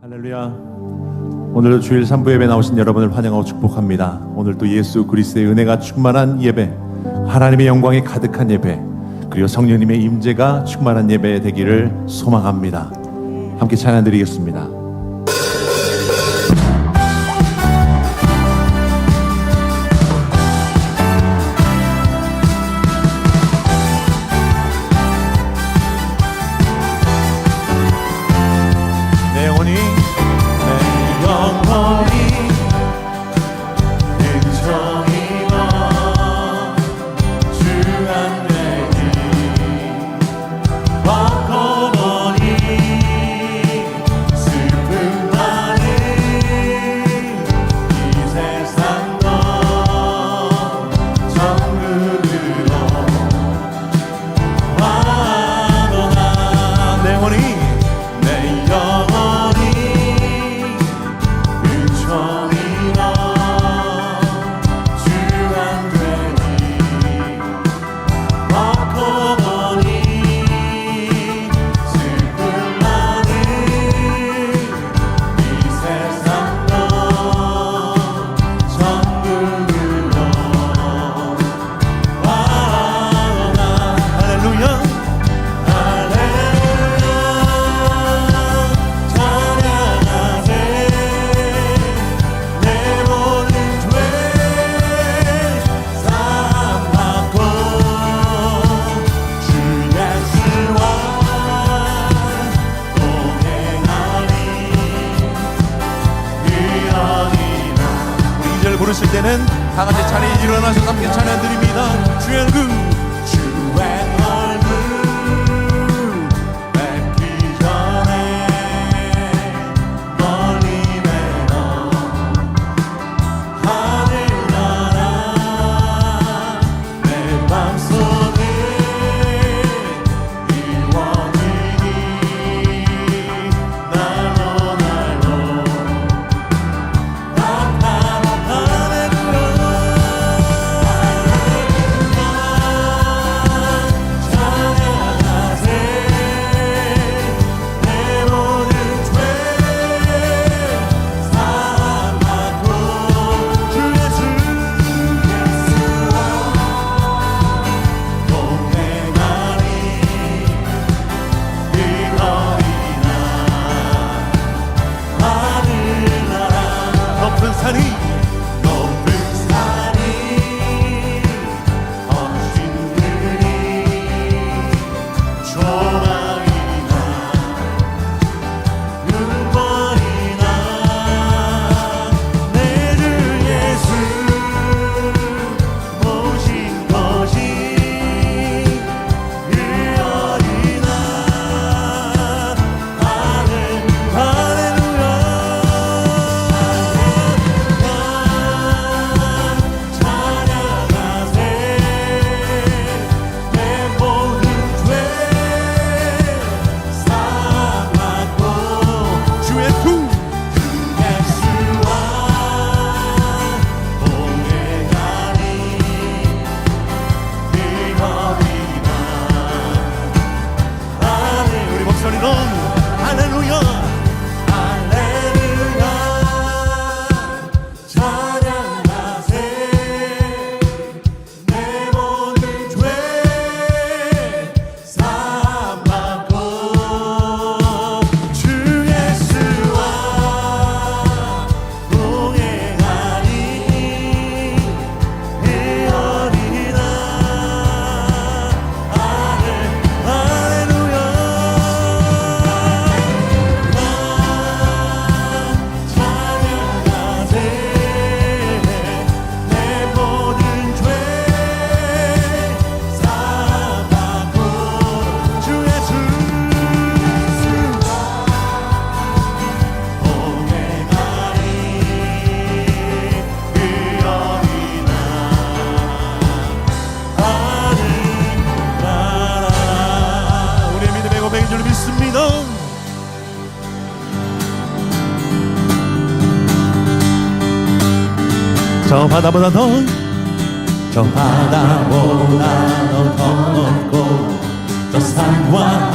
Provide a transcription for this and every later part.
할렐루야. 오늘도 주일 3부 예배 나오신 여러분을 환영하고 축복합니다. 오늘도 예수 그리스의 은혜가 충만한 예배, 하나님의 영광이 가득한 예배, 그리고 성령님의 임재가 충만한 예배 되기를 소망합니다. 함께 찬양 드리겠습니다. 바다보다 더 저 바다보다 더 넓고 저 산과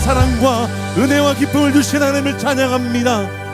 사랑과 은혜와 기쁨을 주신 하나님을 찬양합니다.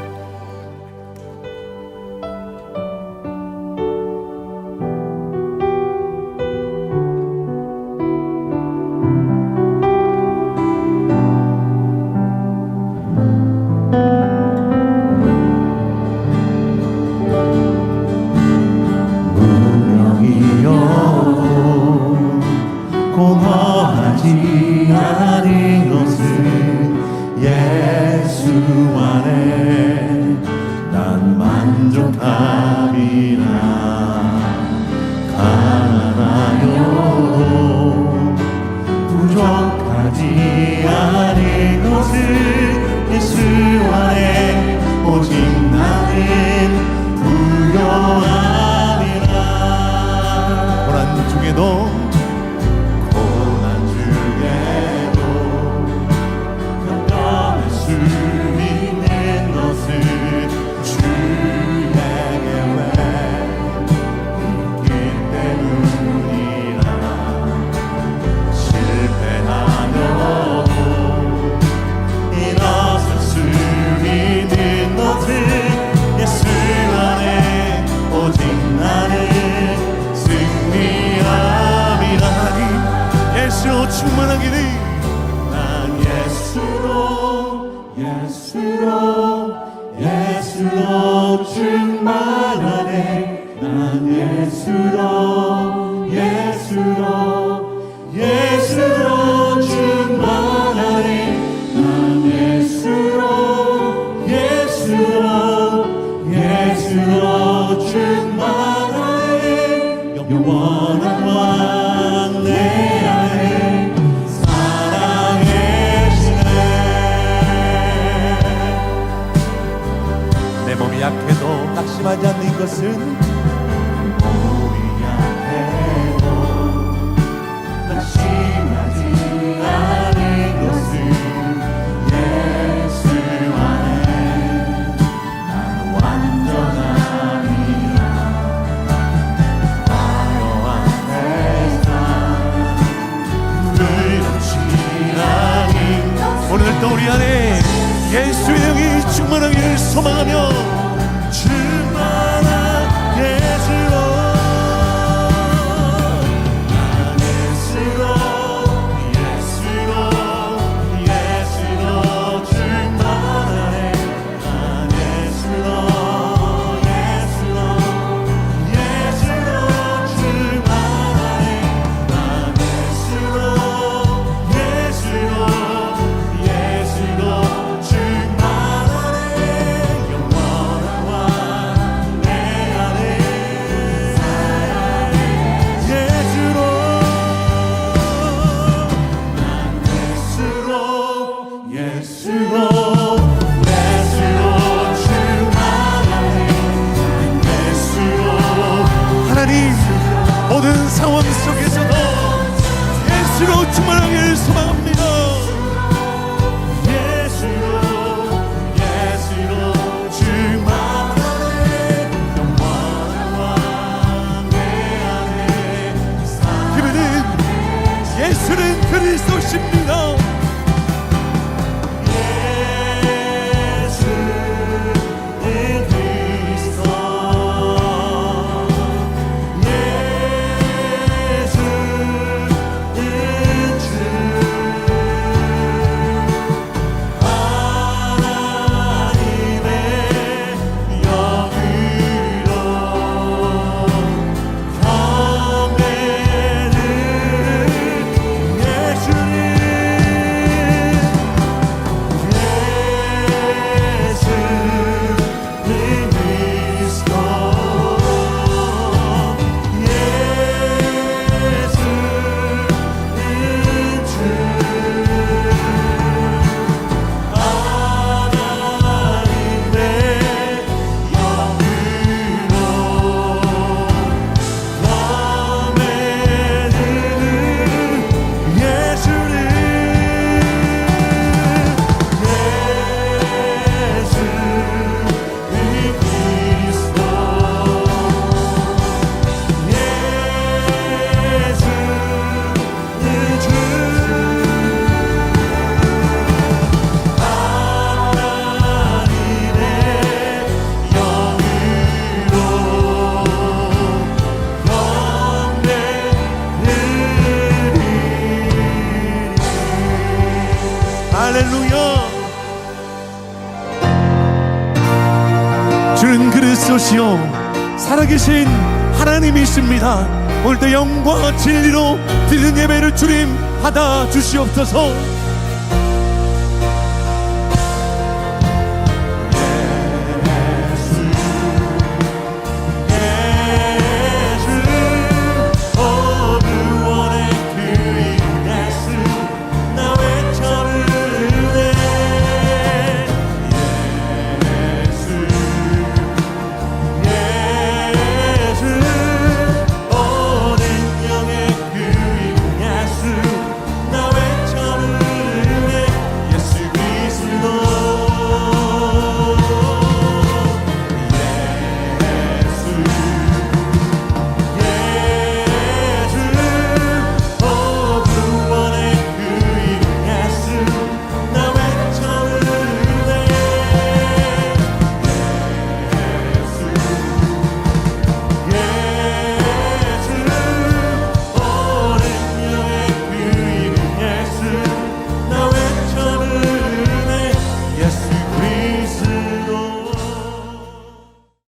지 않은 곳을 것은 우리 안에도 다시 예수는 그리스도십니다. 있으시오. 살아계신 하나님이십니다. 오늘도 영광과 진리로 드리는 예배를 주님 받아 주시옵소서.